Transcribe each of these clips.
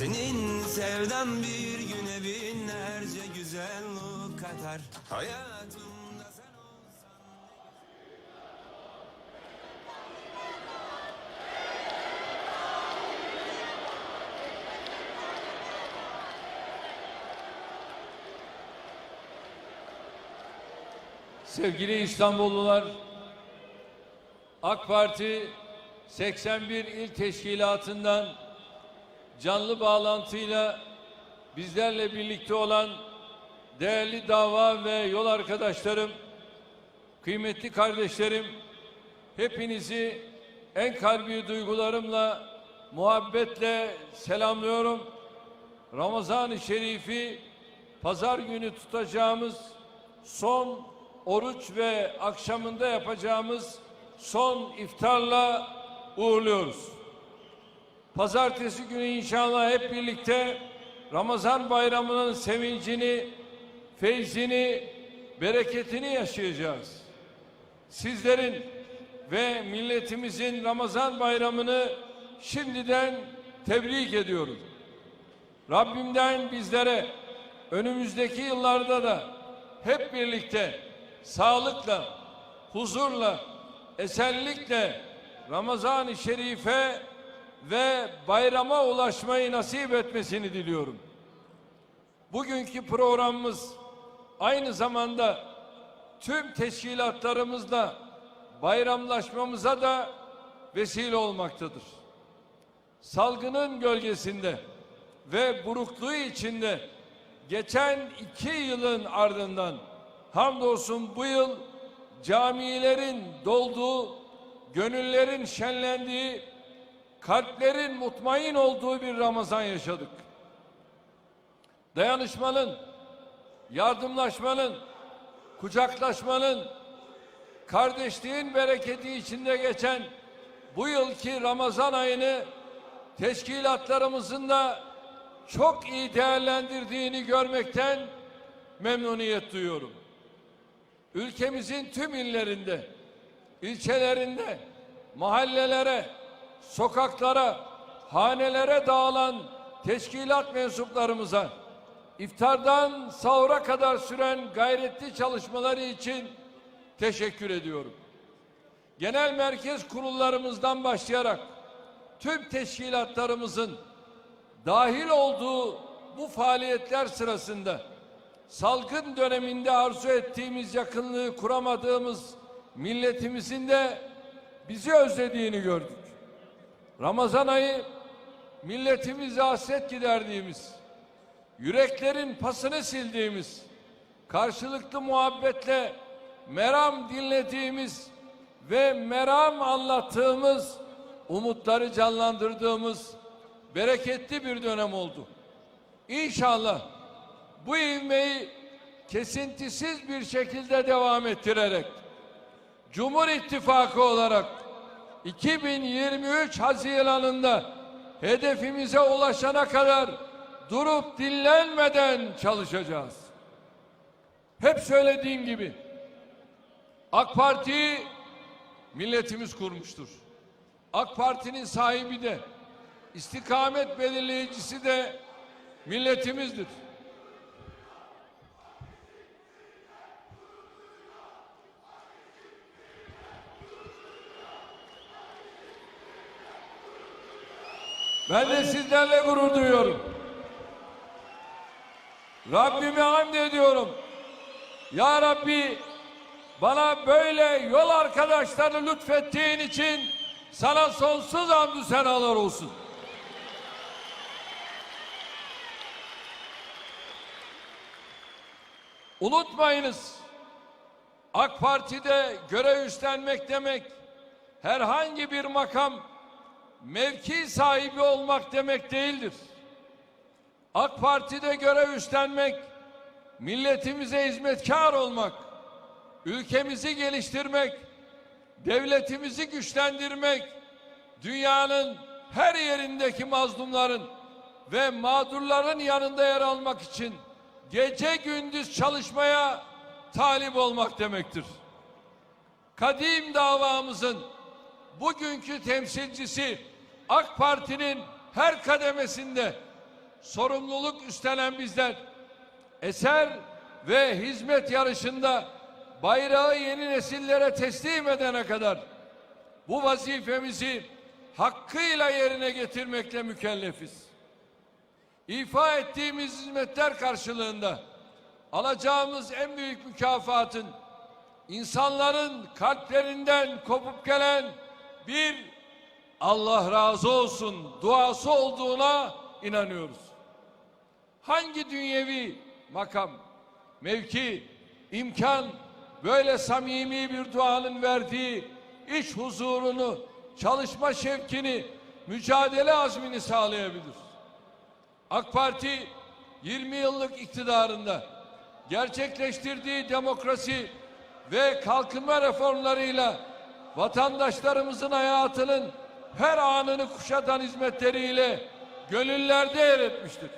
Senin sevdan bir güne binlerce güzellik katar. Hayatımda sen olsan Sevgili İstanbullular, AK Parti 81 il teşkilatından canlı bağlantıyla bizlerle birlikte olan değerli dava ve yol arkadaşlarım, kıymetli kardeşlerim, hepinizi en kalbi duygularımla, muhabbetle selamlıyorum. Ramazan-ı Şerif'i pazar günü tutacağımız son oruç ve akşamında yapacağımız son iftarla uğurluyoruz. Pazartesi günü inşallah hep birlikte Ramazan bayramının sevincini, feyzini, bereketini yaşayacağız. Sizlerin ve milletimizin Ramazan bayramını şimdiden tebrik ediyorum. Rabbimden bizlere önümüzdeki yıllarda da hep birlikte sağlıkla, huzurla, esenlikle Ramazan-ı Şerife ve bayrama ulaşmayı nasip etmesini diliyorum. Bugünkü programımız aynı zamanda tüm teşkilatlarımızla bayramlaşmamıza da vesile olmaktadır. Salgının gölgesinde ve burukluğu içinde geçen iki yılın ardından hamdolsun bu yıl camilerin dolduğu, gönüllerin şenlendiği, kalplerin mutmain olduğu bir Ramazan yaşadık. Dayanışmanın, yardımlaşmanın, kucaklaşmanın, kardeşliğin bereketi içinde geçen bu yılki Ramazan ayını teşkilatlarımızın da çok iyi değerlendirdiğini görmekten memnuniyet duyuyorum. Ülkemizin tüm illerinde, ilçelerinde, mahallelere, sokaklara, hanelere dağılan teşkilat mensuplarımıza iftardan sahura kadar süren gayretli çalışmaları için teşekkür ediyorum. Genel merkez kurullarımızdan başlayarak tüm teşkilatlarımızın dahil olduğu bu faaliyetler sırasında salgın döneminde arzu ettiğimiz yakınlığı kuramadığımız milletimizin de bizi özlediğini gördük. Ramazan ayı milletimize hasret giderdiğimiz, yüreklerin pasını sildiğimiz, karşılıklı muhabbetle meram dinlediğimiz ve meram anlattığımız, umutları canlandırdığımız bereketli bir dönem oldu. İnşallah bu ivmeyi kesintisiz bir şekilde devam ettirerek Cumhur İttifakı olarak 2023 Haziran'ında hedefimize ulaşana kadar durup dinlenmeden çalışacağız. Hep söylediğim gibi AK Parti'yi milletimiz kurmuştur. AK Parti'nin sahibi de istikamet belirleyicisi de milletimizdir. Ben de sizlerle gurur duyuyorum. Rabbime hamd ediyorum. Ya Rabbi bana böyle yol arkadaşları lütfettiğin için sana sonsuz hamdü senalar olsun. Unutmayınız. AK Parti'de görev üstlenmek demek herhangi bir makam mevki sahibi olmak demek değildir. AK Parti'de görev üstlenmek milletimize hizmetkar olmak, ülkemizi geliştirmek, devletimizi güçlendirmek, dünyanın her yerindeki mazlumların ve mağdurların yanında yer almak için gece gündüz çalışmaya talip olmak demektir. Kadim davamızın bugünkü temsilcisi AK Parti'nin her kademesinde sorumluluk üstlenen bizler eser ve hizmet yarışında bayrağı yeni nesillere teslim edene kadar bu vazifemizi hakkıyla yerine getirmekle mükellefiz. İfa ettiğimiz hizmetler karşılığında alacağımız en büyük mükafatın insanların kalplerinden kopup gelen bir Allah razı olsun duası olduğuna inanıyoruz. Hangi dünyevi makam, mevki, imkan böyle samimi bir duanın verdiği iç huzurunu, çalışma şevkini, mücadele azmini sağlayabilir? AK Parti 20 yıllık iktidarında gerçekleştirdiği demokrasi ve kalkınma reformlarıyla vatandaşlarımızın hayatının her anını kuşatan hizmetleriyle gönüllerde yer etmiştir.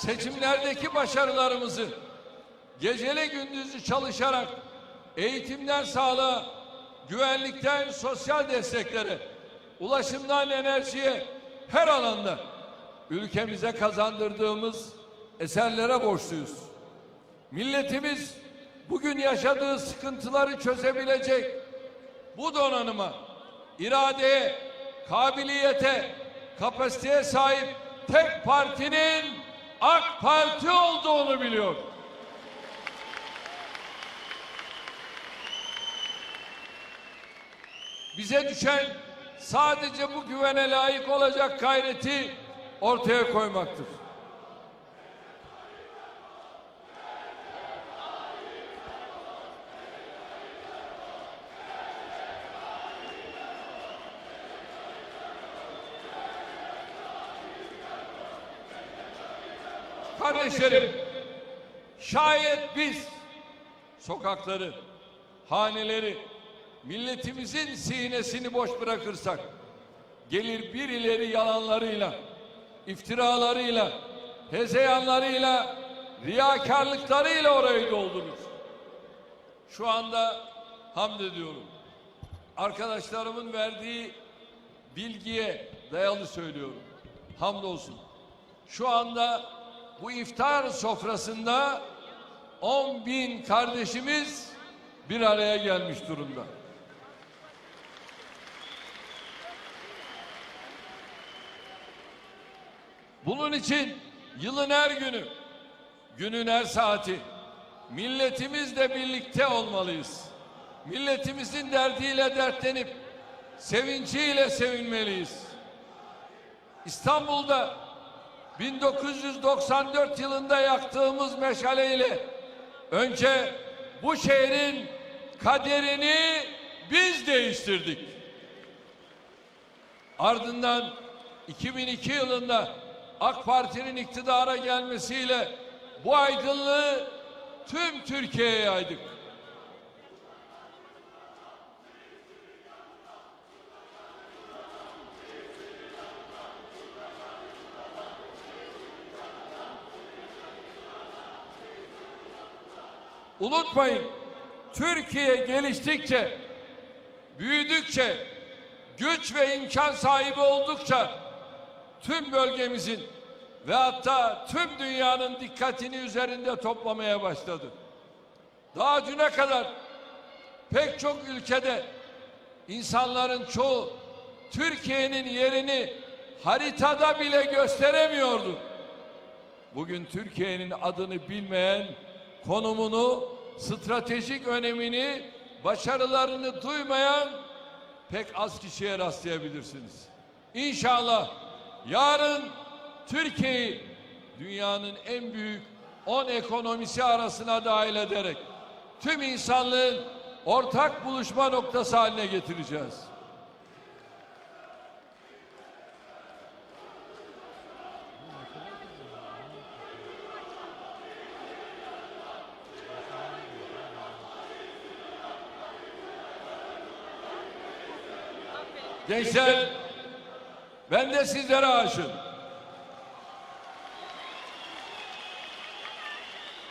seçimlerdeki başarılarımızı geceli gündüzü çalışarak eğitimden sağlığa, güvenlikten sosyal desteklere, ulaşımdan enerjiye her alanda ülkemize kazandırdığımız eserlere borçluyuz. Milletimiz bugün yaşadığı sıkıntıları çözebilecek bu donanıma, iradeye, kabiliyete, kapasiteye sahip tek partinin AK Parti olduğunu biliyor. Bize düşen sadece bu güvene layık olacak gayreti ortaya koymaktır. Kardeşlerim, şayet biz sokakları, haneleri, milletimizin sinesini boş bırakırsak, gelir birileri yalanlarıyla, iftiralarıyla, hezeyanlarıyla, riyakarlıklarıyla orayı doldurur. Şu anda hamd ediyorum. Arkadaşlarımın verdiği bilgiye dayalı söylüyorum. Hamdolsun. Şu anda bu iftar sofrasında 10 bin kardeşimiz bir araya gelmiş durumda. Bunun için yılın her günü, günün her saati milletimizle birlikte olmalıyız. Milletimizin derdiyle dertlenip sevinciyle sevinmeliyiz. İstanbul'da 1994 yılında yaktığımız meşaleyle önce bu şehrin kaderini biz değiştirdik. Ardından 2002 yılında AK Parti'nin iktidara gelmesiyle bu aydınlığı tüm Türkiye'ye yaydık. Unutmayın, Türkiye geliştikçe, büyüdükçe, güç ve imkan sahibi oldukça tüm bölgemizin ve hatta tüm dünyanın dikkatini üzerinde toplamaya başladı. Daha düne kadar pek çok ülkede insanların çoğu Türkiye'nin yerini haritada bile gösteremiyordu. Bugün Türkiye'nin adını bilmeyen konumunu, stratejik önemini, başarılarını duymayan pek az kişiye rastlayabilirsiniz. İnşallah yarın Türkiye'yi dünyanın en büyük 10 ekonomisi arasına dahil ederek tüm insanlığın ortak buluşma noktası haline getireceğiz. Gençler ben de sizlere aşığım.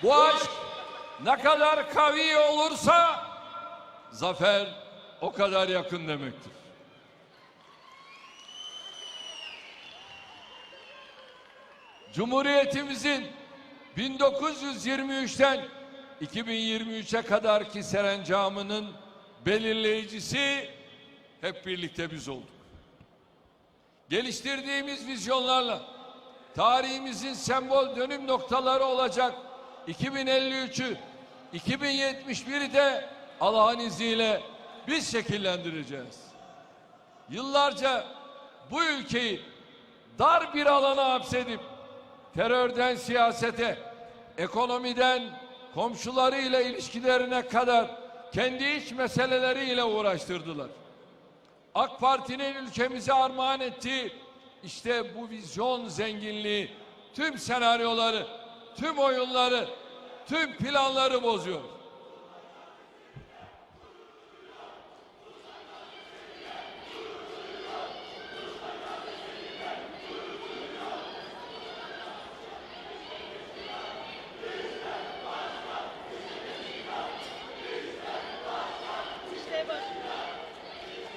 Bu aşk ne kadar kavi olursa zafer o kadar yakın demektir. Cumhuriyetimizin 1923'ten 2023'e kadarki serencamının belirleyicisi hep birlikte biz olduk. Geliştirdiğimiz vizyonlarla tarihimizin sembol dönüm noktaları olacak 2053'ü 2071'i de Allah'ın izniyle biz şekillendireceğiz. Yıllarca bu ülkeyi dar bir alana hapsedip terörden siyasete, ekonomiden komşularıyla ilişkilerine kadar kendi iç meseleleriyle uğraştırdılar. AK Parti'nin ülkemize armağan ettiği işte bu vizyon zenginliği tüm senaryoları, tüm oyunları, tüm planları bozuyor.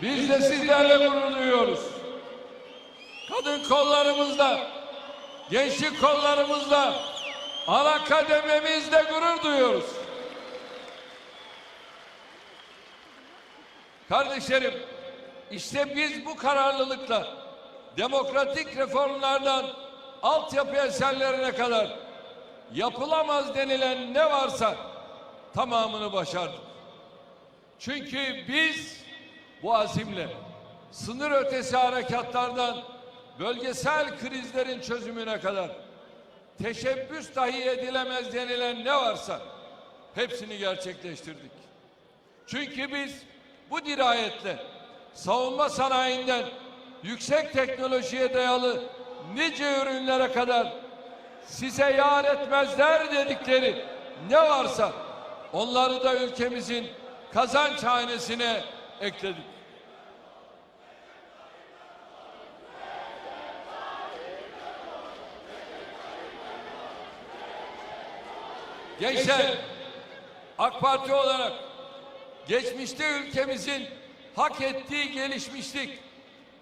Biz de sizlerle gurur duyuyoruz. Kadın kollarımızla, gençlik kollarımızla, ana kadememizde gurur duyuyoruz. Kardeşlerim, işte biz bu kararlılıkla demokratik reformlardan altyapı eserlerine kadar yapılamaz denilen ne varsa tamamını başardık. Çünkü biz bu azimle sınır ötesi harekatlardan bölgesel krizlerin çözümüne kadar teşebbüs dahi edilemez denilen ne varsa hepsini gerçekleştirdik. Çünkü biz bu dirayetle savunma sanayinden yüksek teknolojiye dayalı nice ürünlere kadar size yar etmezler dedikleri ne varsa onları da ülkemizin kazanç hanesine ekledik. Gençler, AK Parti olarak geçmişte ülkemizin hak ettiği gelişmişlik,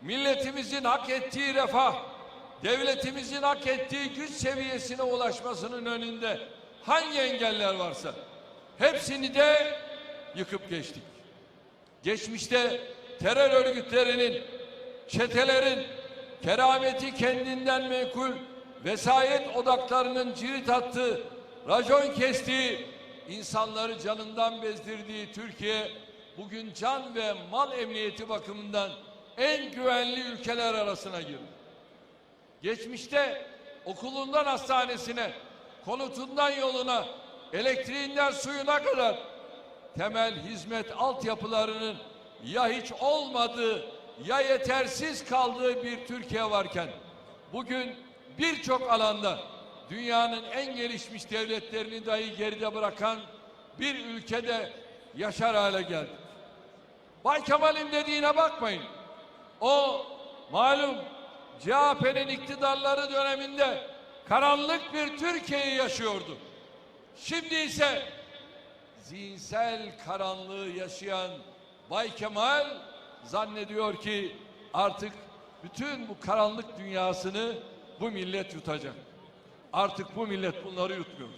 milletimizin hak ettiği refah, devletimizin hak ettiği güç seviyesine ulaşmasının önünde hangi engeller varsa hepsini de yıkıp geçtik. Geçmişte terör örgütlerinin, çetelerin, kerameti kendinden menkul vesayet odaklarının cirit attığı, racon kestiği, insanları canından bezdirdiği Türkiye bugün can ve mal emniyeti bakımından en güvenli ülkeler arasına girdi. Geçmişte okulundan hastanesine, konutundan yoluna, elektriğinden suyuna kadar temel hizmet altyapılarının ya hiç olmadığı ya yetersiz kaldığı bir Türkiye varken bugün birçok alanda dünyanın en gelişmiş devletlerini dahi geride bırakan bir ülkede yaşar hale geldik. Bay Kemal'in dediğine bakmayın. O malum CHP'nin iktidarları döneminde karanlık bir Türkiye'yi yaşıyordu. Şimdi ise zihinsel karanlığı yaşayan Bay Kemal zannediyor ki artık bütün bu karanlık dünyasını bu millet yutacak. Artık bu millet bunları yutmuyor.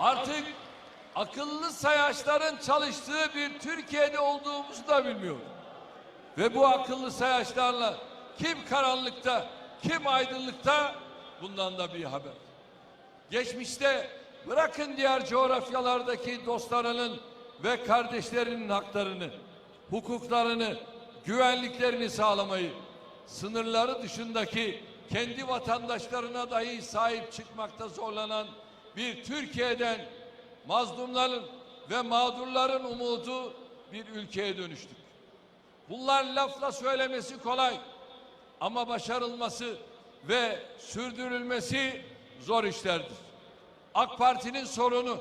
Artık akıllı sayaçların çalıştığı bir Türkiye'de olduğumuzu da bilmiyor. Ve bu akıllı sayaçlarla kim karanlıkta, kim aydınlıkta bundan da bir haber. Geçmişte bırakın diğer coğrafyalardaki dostlarının ve kardeşlerinin haklarını, hukuklarını, güvenliklerini sağlamayı, sınırları dışındaki kendi vatandaşlarına dahi sahip çıkmakta zorlanan bir Türkiye'den mazlumların ve mağdurların umudu bir ülkeye dönüştük. Bunlar lafla söylemesi kolay ama başarılması ve sürdürülmesi zor işlerdir. AK Parti'nin sorunu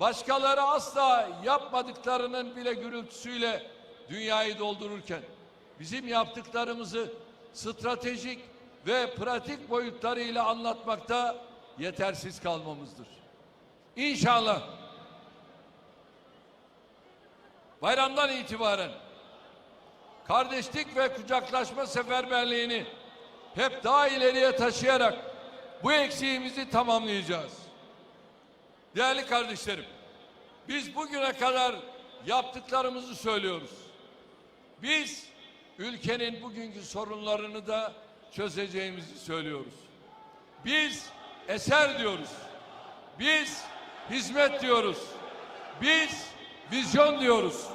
başkaları asla yapmadıklarının bile gürültüsüyle dünyayı doldururken bizim yaptıklarımızı stratejik ve pratik boyutlarıyla anlatmakta yetersiz kalmamızdır. İnşallah bayramdan itibaren kardeşlik ve kucaklaşma seferberliğini hep daha ileriye taşıyarak bu eksiğimizi tamamlayacağız. Değerli kardeşlerim, biz bugüne kadar yaptıklarımızı söylüyoruz. Biz ülkenin bugünkü sorunlarını da çözeceğimizi söylüyoruz. Biz eser diyoruz. Biz hizmet diyoruz. Biz vizyon diyoruz.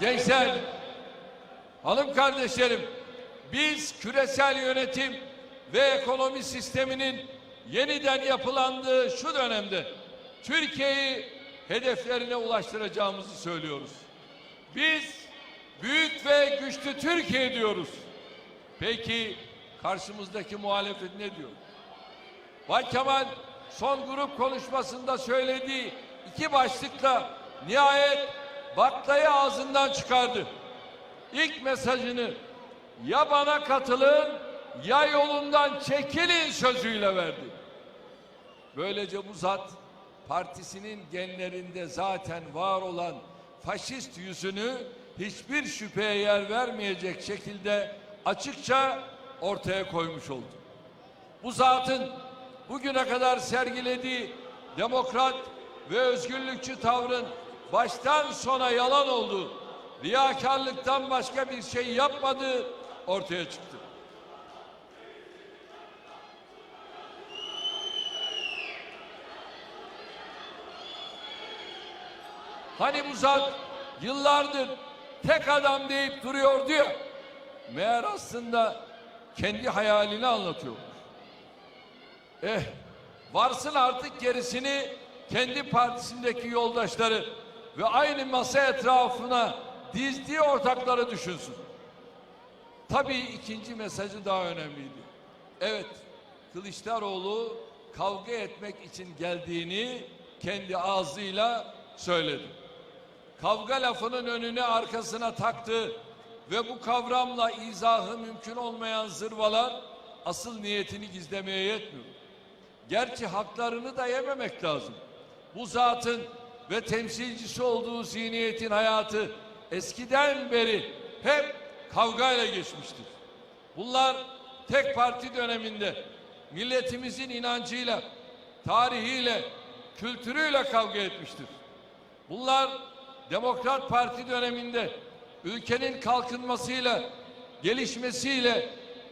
Gençler, hanım kardeşlerim, biz küresel yönetim ve ekonomi sisteminin yeniden yapılandığı şu dönemde Türkiye'yi hedeflerine ulaştıracağımızı söylüyoruz. Biz büyük ve güçlü Türkiye diyoruz. Peki karşımızdaki muhalefet ne diyor? Bay Kemal son grup konuşmasında söylediği iki başlıkla nihayet baklayı ağzından çıkardı. İlk mesajını ya bana katılın ya yolundan çekilin sözüyle verdi. Böylece bu zat partisinin genlerinde zaten var olan faşist yüzünü hiçbir şüpheye yer vermeyecek şekilde açıkça ortaya koymuş oldu. Bu zatın bugüne kadar sergilediği demokrat ve özgürlükçü tavrın baştan sona yalan olduğu, riyakarlıktan başka bir şey yapmadığı ortaya çıktı. Hani bu zat yıllardır tek adam deyip duruyordu ya. Meğer aslında kendi hayalini anlatıyor. Eh varsın artık gerisini kendi partisindeki yoldaşları ve aynı masa etrafına dizdiği ortakları düşünsün. Tabii ikinci mesajı daha önemliydi. Evet, Kılıçdaroğlu kavga etmek için geldiğini kendi ağzıyla söyledi. Kavga lafının önüne arkasına taktı ve bu kavramla izahı mümkün olmayan zırvalar asıl niyetini gizlemeye yetmiyor. Gerçi haklarını da yememek lazım. Bu zatın ve temsilcisi olduğu zihniyetin hayatı eskiden beri hep kavgayla geçmiştir. Bunlar tek parti döneminde milletimizin inancıyla, tarihiyle, kültürüyle kavga etmiştir. Bunlar Demokrat Parti döneminde ülkenin kalkınmasıyla, gelişmesiyle,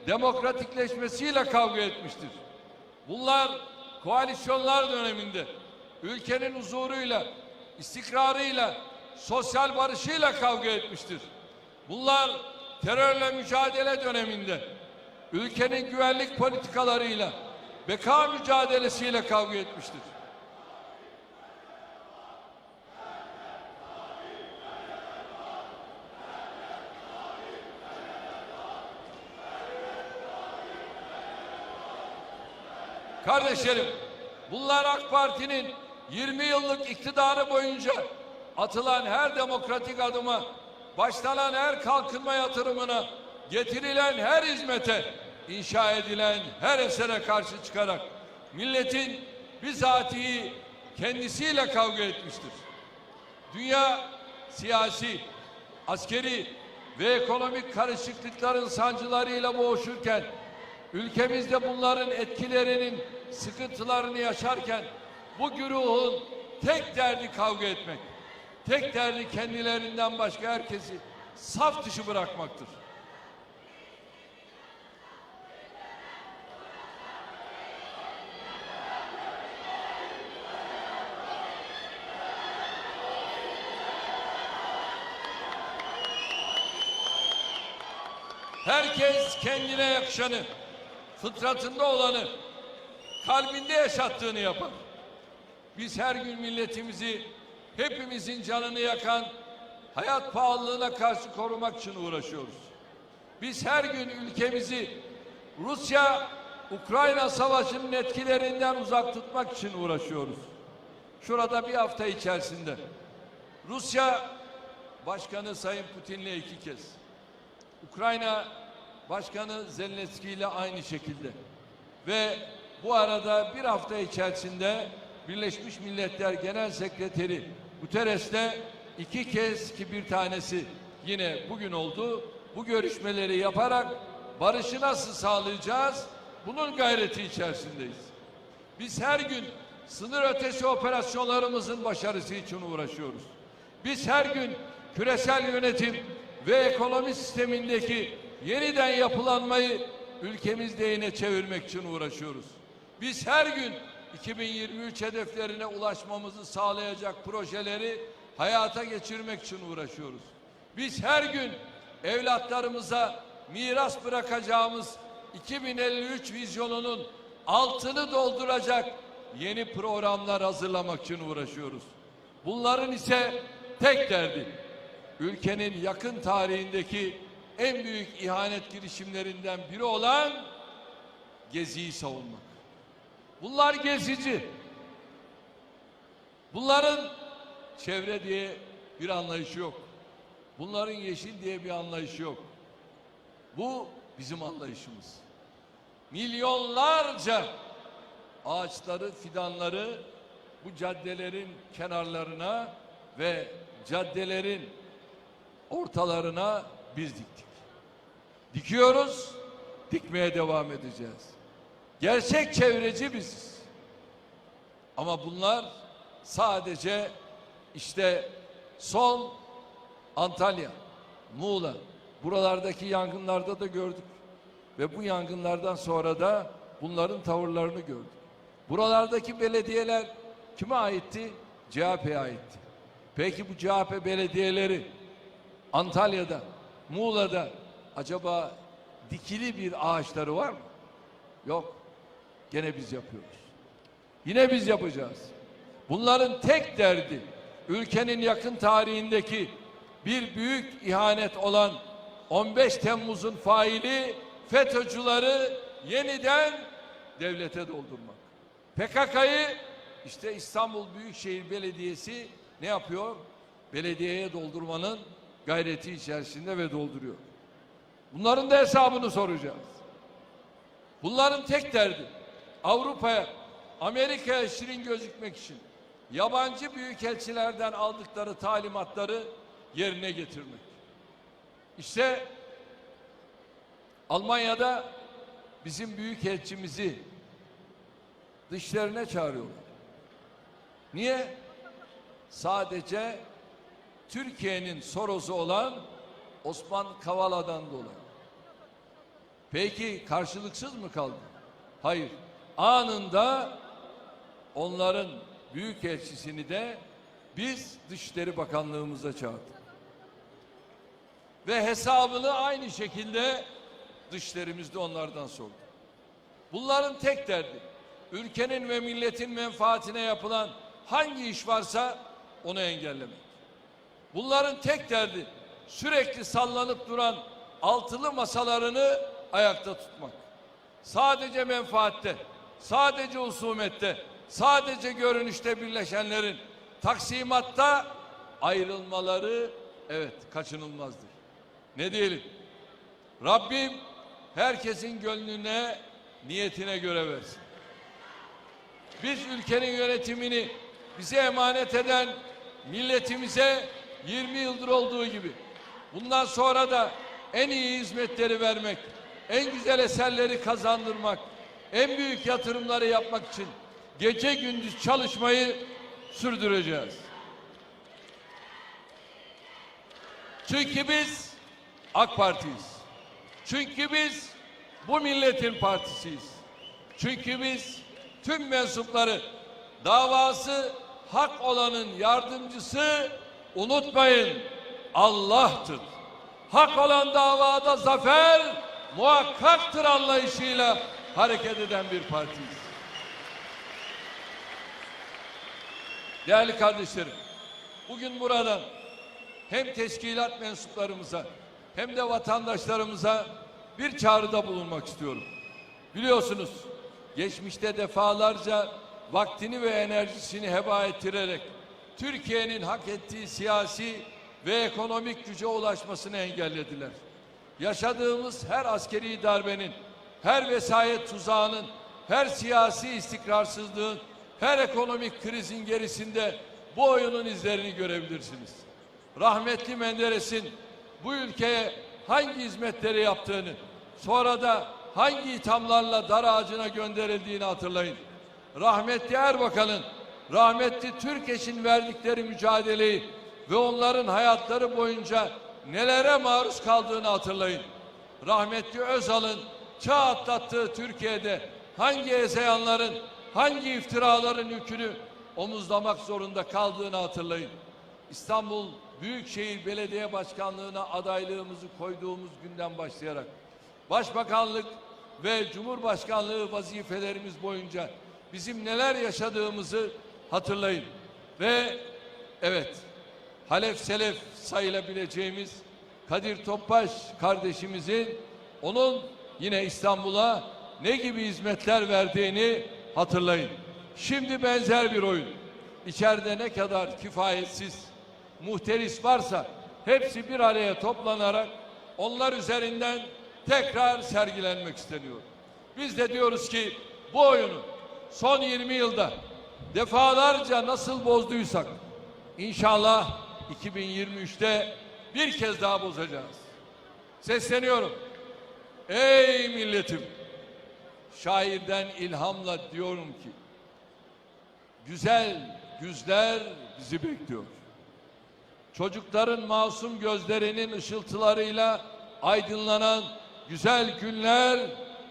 demokratikleşmesiyle kavga etmiştir. Bunlar koalisyonlar döneminde ülkenin huzuruyla, istikrarıyla, sosyal barışıyla kavga etmiştir. Bunlar terörle mücadele döneminde ülkenin güvenlik politikalarıyla, beka mücadelesiyle kavga etmiştir. Kardeşlerim, bunlar AK Parti'nin 20 yıllık iktidarı boyunca atılan her demokratik adıma, başlanan her kalkınma yatırımına, getirilen her hizmete, inşa edilen her esere karşı çıkarak milletin bizatihi kendisiyle kavga etmiştir. Dünya siyasi, askeri ve ekonomik karışıklıkların sancılarıyla boğuşurken ülkemizde bunların etkilerinin sıkıntılarını yaşarken bu güruhun tek derdi kavga etmek. Tek derdi kendilerinden başka herkesi saf dışı bırakmaktır. Herkes kendine yakışanı, fıtratında olanı, kalbinde yaşattığını yapar. Biz her gün milletimizi, hepimizin canını yakan hayat pahalılığına karşı korumak için uğraşıyoruz. Biz her gün ülkemizi Rusya Ukrayna savaşının etkilerinden uzak tutmak için uğraşıyoruz. şurada bir hafta içerisinde Rusya Başkanı Sayın Putin'le iki kez, Ukrayna Başkanı Zelenski ile aynı şekilde ve bu arada bir hafta içerisinde Birleşmiş Milletler Genel Sekreteri Guterres'le iki kez ki bir tanesi yine bugün oldu. Bu görüşmeleri yaparak barışı nasıl sağlayacağız? Bunun gayreti içerisindeyiz. Biz her gün sınır ötesi operasyonlarımızın başarısı için uğraşıyoruz. Biz her gün küresel yönetim ve ekonomi sistemindeki yeniden yapılanmayı ülkemiz lehine çevirmek için uğraşıyoruz. Biz her gün 2023 hedeflerine ulaşmamızı sağlayacak projeleri hayata geçirmek için uğraşıyoruz. Biz her gün evlatlarımıza miras bırakacağımız 2053 vizyonunun altını dolduracak yeni programlar hazırlamak için uğraşıyoruz. Bunların ise tek derdi ülkenin yakın tarihindeki en büyük ihanet girişimlerinden biri olan Gezi'yi savunmak. Bunlar gezici. Bunların çevre diye bir anlayışı yok. Bunların yeşil diye bir anlayışı yok. Bu bizim anlayışımız. Milyonlarca ağaçları, fidanları bu caddelerin kenarlarına ve caddelerin ortalarına biz diktik. Dikiyoruz, dikmeye devam edeceğiz. Gerçek çevreci biziz. Ama bunlar sadece işte son Antalya, Muğla buralardaki yangınlarda da gördük. Ve bu yangınlardan sonra da bunların tavırlarını gördük. Buralardaki belediyeler kime aitti? CHP'ye aitti. Peki bu CHP belediyeleri Antalya'da, Muğla'da acaba dikili bir ağaçları var mı? Yok. Gene biz yapıyoruz. Yine biz yapacağız. Bunların tek derdi ülkenin yakın tarihindeki bir büyük ihanet olan 15 Temmuz'un faili FETÖ'cüleri yeniden devlete doldurmak. PKK'yı işte İstanbul Büyükşehir Belediyesi ne yapıyor? Belediyeye doldurmanın gayreti içerisinde ve dolduruyor. Bunların da hesabını soracağız. Bunların tek derdi Avrupa'ya, Amerika'ya şirin gözükmek için yabancı büyükelçilerden aldıkları talimatları yerine getirmek. İşte Almanya'da bizim büyükelçimizi dışlarına çağırıyorlar. Niye? Sadece Türkiye'nin Soros'u olan Osman Kavala'dan dolayı. Peki karşılıksız mı kaldı? Hayır. Anında onların büyükelçisini de biz Dışişleri Bakanlığımıza çağırdık. Ve hesabını aynı şekilde dışlarımızda onlardan sordu. Bunların tek derdi ülkenin ve milletin menfaatine yapılan hangi iş varsa onu engellemek. Bunların tek derdi sürekli sallanıp duran altılı masalarını ayakta tutmak. Sadece menfaatte, sadece husumette, sadece görünüşte birleşenlerin taksimatta ayrılmaları evet kaçınılmazdır. Ne diyelim? Rabbim herkesin gönlüne, niyetine göre versin. Biz ülkenin yönetimini bize emanet eden milletimize 20 yıldır olduğu gibi bundan sonra da en iyi hizmetleri vermek, en güzel eserleri kazandırmak, en büyük yatırımları yapmak için gece gündüz çalışmayı sürdüreceğiz. Çünkü biz AK Parti'yiz. Çünkü biz bu milletin partisiyiz. Çünkü biz tüm mensupları davası hak olanın yardımcısı unutmayın Allah'tır. Hak olan davada zafer muhakkaktır anlayışıyla hareket eden bir partiyiz. Değerli kardeşlerim, bugün buradan hem teşkilat mensuplarımıza hem de vatandaşlarımıza bir çağrıda bulunmak istiyorum. Biliyorsunuz geçmişte defalarca vaktini ve enerjisini heba ettirerek Türkiye'nin hak ettiği siyasi ve ekonomik güce ulaşmasını engellediler. Yaşadığımız her askeri darbenin, her vesayet tuzağının, her siyasi istikrarsızlığın, her ekonomik krizin gerisinde bu oyunun izlerini görebilirsiniz. Rahmetli Menderes'in bu ülkeye hangi hizmetleri yaptığını, sonra da hangi ithamlarla dar ağacına gönderildiğini hatırlayın. Rahmetli Erbakan'ın, rahmetli Türkeş'in verdikleri mücadeleyi ve onların hayatları boyunca nelere maruz kaldığını hatırlayın. Rahmetli Özal'ın çağ atlattığı Türkiye'de hangi ezeyanların, hangi iftiraların yükünü omuzlamak zorunda kaldığını hatırlayın. İstanbul Büyükşehir Belediye Başkanlığı'na adaylığımızı koyduğumuz günden başlayarak Başbakanlık ve Cumhurbaşkanlığı vazifelerimiz boyunca bizim neler yaşadığımızı hatırlayın. Ve evet Halef Selef sayılabileceğimiz Kadir Topbaş kardeşimizin onun yine İstanbul'a ne gibi hizmetler verdiğini hatırlayın. Şimdi benzer bir oyun. İçeride ne kadar kifayetsiz, muhteris varsa hepsi bir araya toplanarak onlar üzerinden tekrar sergilenmek isteniyor. Biz de diyoruz ki bu oyunu son 20 yılda defalarca nasıl bozduysak inşallah 2023'te bir kez daha bozacağız. Sesleniyorum. Ey milletim! Şairden ilhamla diyorum ki güzel güzler bizi bekliyor. Çocukların masum gözlerinin ışıltılarıyla aydınlanan güzel günler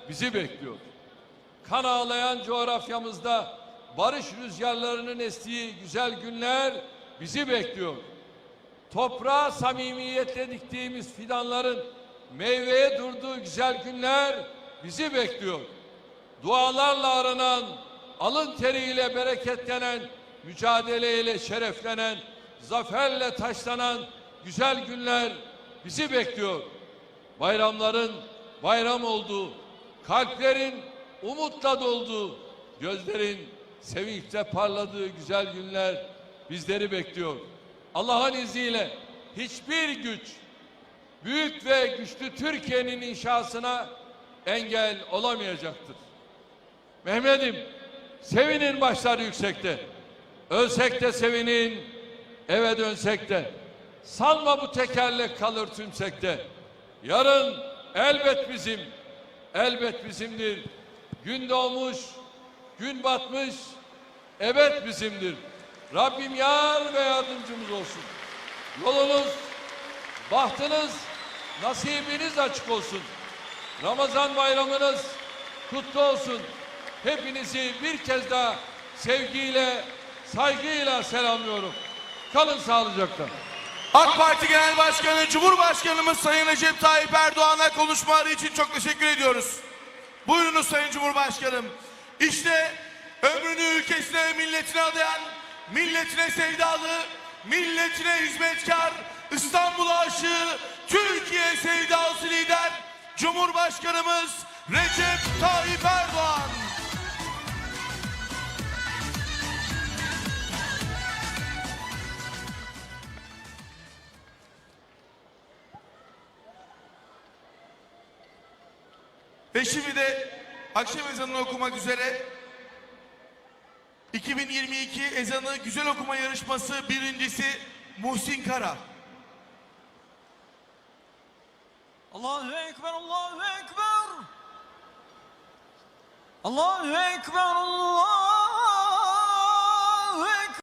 bizi bekliyor. Kan ağlayan coğrafyamızda barış rüzgarlarının estiği güzel günler bizi bekliyor. Toprağa samimiyetle diktiğimiz fidanların meyveye durduğu güzel günler bizi bekliyor. Dualarla aranan, alın teriyle bereketlenen, mücadeleyle şereflenen, zaferle taşlanan güzel günler bizi bekliyor. Bayramların bayram olduğu, kalplerin umutla dolduğu, gözlerin sevinçle parladığı güzel günler bizleri bekliyor. Allah'ın izniyle hiçbir güç büyük ve güçlü Türkiye'nin inşasına engel olamayacaktır. Mehmet'im sevinin başlar yüksekte. Ölsek de sevinin, eve dönsek de. Sanma bu tekerlek kalır tümsekte. Yarın elbet bizim, elbet bizimdir. Gün doğmuş, gün batmış, evet bizimdir. Rabbim yar ve yardımcımız olsun. Yolunuz, bahtınız, nasibiniz açık olsun. Ramazan bayramınız kutlu olsun. Hepinizi bir kez daha sevgiyle, saygıyla selamlıyorum. Kalın sağlıcakla. AK Parti Genel Başkanı Cumhurbaşkanımız Sayın Recep Tayyip Erdoğan'a konuşmaları için çok teşekkür ediyoruz. Buyurunuz Sayın Cumhurbaşkanım. İşte ömrünü ülkesine milletine adayan, milletine sevdalı, milletine hizmetkar, İstanbul aşığı, Türkiye sevdalısı lider Cumhurbaşkanımız Recep Tayyip Erdoğan. Ve şimdi de akşam ezanını okumak üzere 2022 ezanı güzel okuma yarışması birincisi Muhsin Kara. Allahu Ekber, Allahu Ekber. Allahu Ekber, Allahu